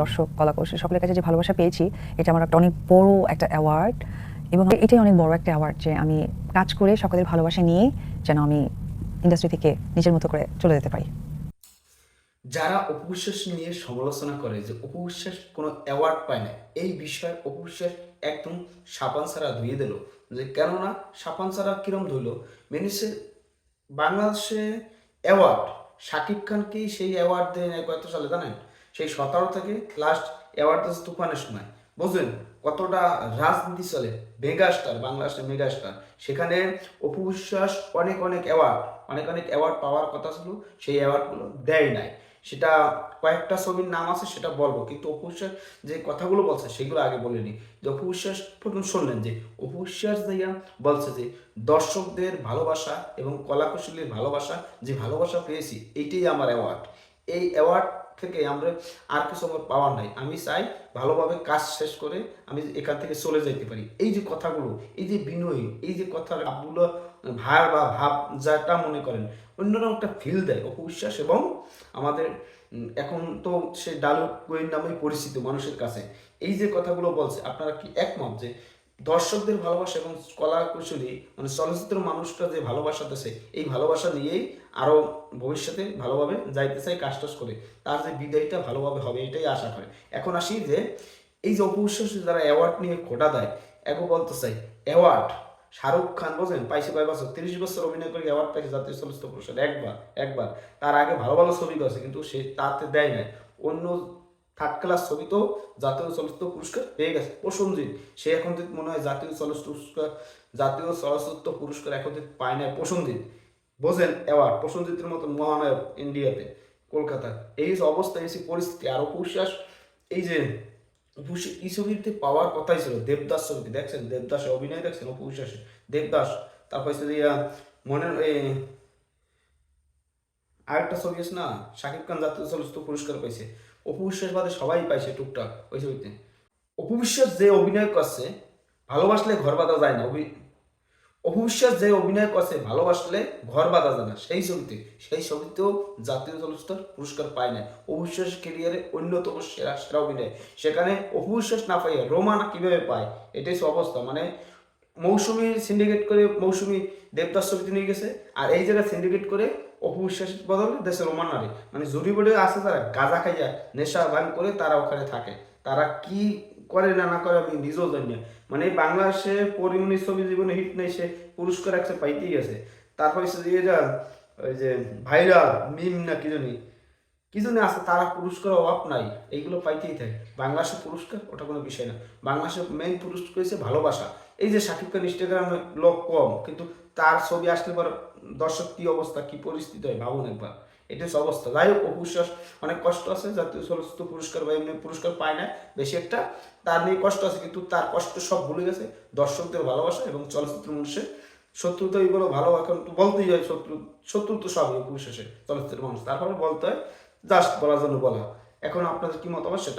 দর্শক, কলাকৌশলী, সকলের কাছে যে ভালোবাসা পেয়েছি, এটা আমার একটা অনেক বড় একটা অ্যাওয়ার্ড এবং এটাই অনেক বড় একটা অ্যাওয়ার্ড যে আমি কাজ করে সকলের ভালোবাসা নিয়ে যেন আমি ইন্ডাস্ট্রি থেকে নিজের মতো করে চলে যেতে পারি। যারা অপবিশ্বাস নিয়ে সমালোচনা করে যে অপবিশ্বাস কোনো অ্যাওয়ার্ড পায় না, এই বিষয়ে অপবিশ্বাস একদম সাপান ছাড়া ধুয়ে দিল। যে কেননা সাপান ছাড়া কিরম ধুইল মেনিসে বাংলাদেশে অ্যাওয়ার্ড শাকিব খানকেই সেই অ্যাওয়ার্ড দেয় না সালে জানেন? সেই সতেরো থেকে লাস্ট অ্যাওয়ার্ড দিয়েছে তুফানের সময়। বুঝলেন? কতটা রাজনীতি চলে। মেগাস্টার বাংলাদেশের মেগাস্টার সেখানে অপু বিশ্বাস অনেক অনেক অ্যাওয়ার্ড অনেক অনেক অ্যাওয়ার্ড পাওয়ার কথা ছিল। সেই অ্যাওয়ার্ডগুলো দেয় নাই। সেটা কয়েকটা ছবির নাম আছে, সেটা বলব। কিন্তু অপু বিশ্বাস যে কথাগুলো বলছে, সেগুলো আগে বলিনি যে অপু বিশ্বাস প্রথম শুনলেন যে, অপু বিশ্বাস দিয়া বলছে যে, দর্শকদের ভালোবাসা এবং কলাকুশলীর ভালোবাসা, যে ভালোবাসা পেয়েছি এইটাই আমার অ্যাওয়ার্ড এই অ্যাওয়ার্ড থেকে আমরা আর কিছু আমার পাওয়ার নাই। আমি চাই ভালোভাবে কাজ শেষ করে আমি এখান থেকে চলে যেতে পারি। এই যে কথাগুলো, এই যে বিনয়ী, এই যে কথা ভাবগুলো ভার বা ভাব যাটা মনে করেন, অন্যরকম একটা ফিল দেয় অপবিশ্বাস এবং আমাদের এখন তো সে ডালু গোয়ের নামেই পরিচিত মানুষের কাছে। এই যে কথাগুলো বলছে, আপনারা কি একমত যে দর্শকদের ভালোবাসা এবং কলা কুশলী মানে চলচ্চিত্র মানুষটা যে ভালোবাসা দিছে, এই ভালোবাসা নিয়েই আরও ভবিষ্যতে ভালোভাবে যাইতে চাই কাজ টাজ করে। তার যে বিদায়টা ভালোভাবে হবে, এটাই আশা করে। এখন আসি যে, এই যে অপবিশ্বাস যারা অ্যাওয়ার্ড নিয়ে খোটা দেয়, এগো বলতে চাই অ্যাওয়ার্ড শাহরুখ খান বোঝেন, পাইছে কয় বছর? তিরিশ বছর অভিনয় করে অ্যাওয়ার্ড পাইছে জাতীয় চলচ্চিত্র পুরস্কার একবার একবার। তার আগে ভালো ভালো ছবি করেছে, কিন্তু সে তাতে দেয় নাই। অন্য থার্ড ক্লাস ছবি তো জাতীয় চলচ্চিত্র পুরস্কার পেয়ে গেছে। প্রসঞ্জিৎ, সে এখন মনে হয় জাতীয় চলচ্চিত্র পুরস্কার, জাতীয় চলচ্চিত্র পুরস্কার এখন পায় না প্রসঞ্জিৎ, বোঝেন অ্যাওয়ার্ড প্রসঞ্জিতের মতো মহানায়ক ইন্ডিয়াতে কলকাতা এই যে অবস্থা, এই পরিস্থিতি, আর অপবিশ্বাস এই যে এই ছবিতে পাওয়ার কথাই ছিল দেবদাস ছবিতে, দেখছেন? দেবদাসে অভিনয় দেখছেন অপবিশ্বাসে দেবদাস, তারপর হচ্ছে মনের আরেকটা ছবি আছে না, শাকিব খান জাতীয় চলচ্চিত্র পুরস্কার পাইছে অপু বিশ্বাস বাদে সবাই পাইছে টুকটাক ওই ছবিতে। অপু বিশ্বাস যে অভিনয় করছে, ভালোবাসলে ঘর বাঁধা যায় না। অভি অপু বিশ্বাস যে অভিনয় করছে, ভালোবাসলে ঘর বাঁধা যায় না। সেই ছবিতে, সেই ছবিতেও জাতীয় চলচ্চিত্র পুরস্কার পায় না অপু বিশ্বাস কেরিয়ারে অন্যতম সেরা সেরা অভিনয়। সেখানে অপু বিশ্বাস না পাইয়া রোমান কীভাবে পায়? এটাই সব অবস্থা। মানে মৌসুমি সিন্ডিকেট করে মৌসুমি দেবদাস ছবিতে নিয়ে গেছে। আর এই জায়গায় সিন্ডিকেট করে অপু বিশ্বাসের বদলে দেশে রোমান নারী। মানে জুড়ি বডি আছে তারা গাঁজা খাইয়া, নেশা ভান করে তারা ওখানে থাকে। তারা কি করে না না করে আমি নিজেও জানি মানে বাংলাদেশে পরিমণি ছবি জীবনে হিট নেই, সে পুরস্কার একটা পাইতেই গেছে তারপর যে যা ওই যে ভাইরাল, মিম না কি জানি। কি জন্য আছে, তারা পুরস্কার অভাব নাই। এইগুলো পাইতেই থাকে। বাংলাদেশের পুরস্কার, ওটা কোনো বিষয় না। বাংলাদেশের মেইন পুরস্কার হচ্ছে ভালোবাসা। এই যে শাকিব খান ইনস্টাগ্রামে লোক কম, কিন্তু তার ছবি আসলে পর দর্শক কি অবস্থা, কি পরিস্থিতি হয় ভাবুন একবার। এটা অবস্থা। যাই হোক অপুশ্বাস অনেক কষ্ট আছে, জাতীয় চলচ্চিত্র পুরস্কার বা এমনি পুরস্কার পায় না, বেশি একটা। তার নিয়ে কষ্ট আছে, কিন্তু তার কষ্ট সব ভুলে গেছে। দর্শকদের ভালোবাসা এবং চলচ্চিত্র মানুষের শত্রু তো এইগুলো ভালো, এখন তো বলতেই হয় শত্রু শত্রু তো সবই অপবিশ্বাসে চলচ্চিত্র মানুষ। তারপরে বলতে হয়, জাস্ট বলার জন্য বলা। এখন আপনাদের কি মতামত সেটা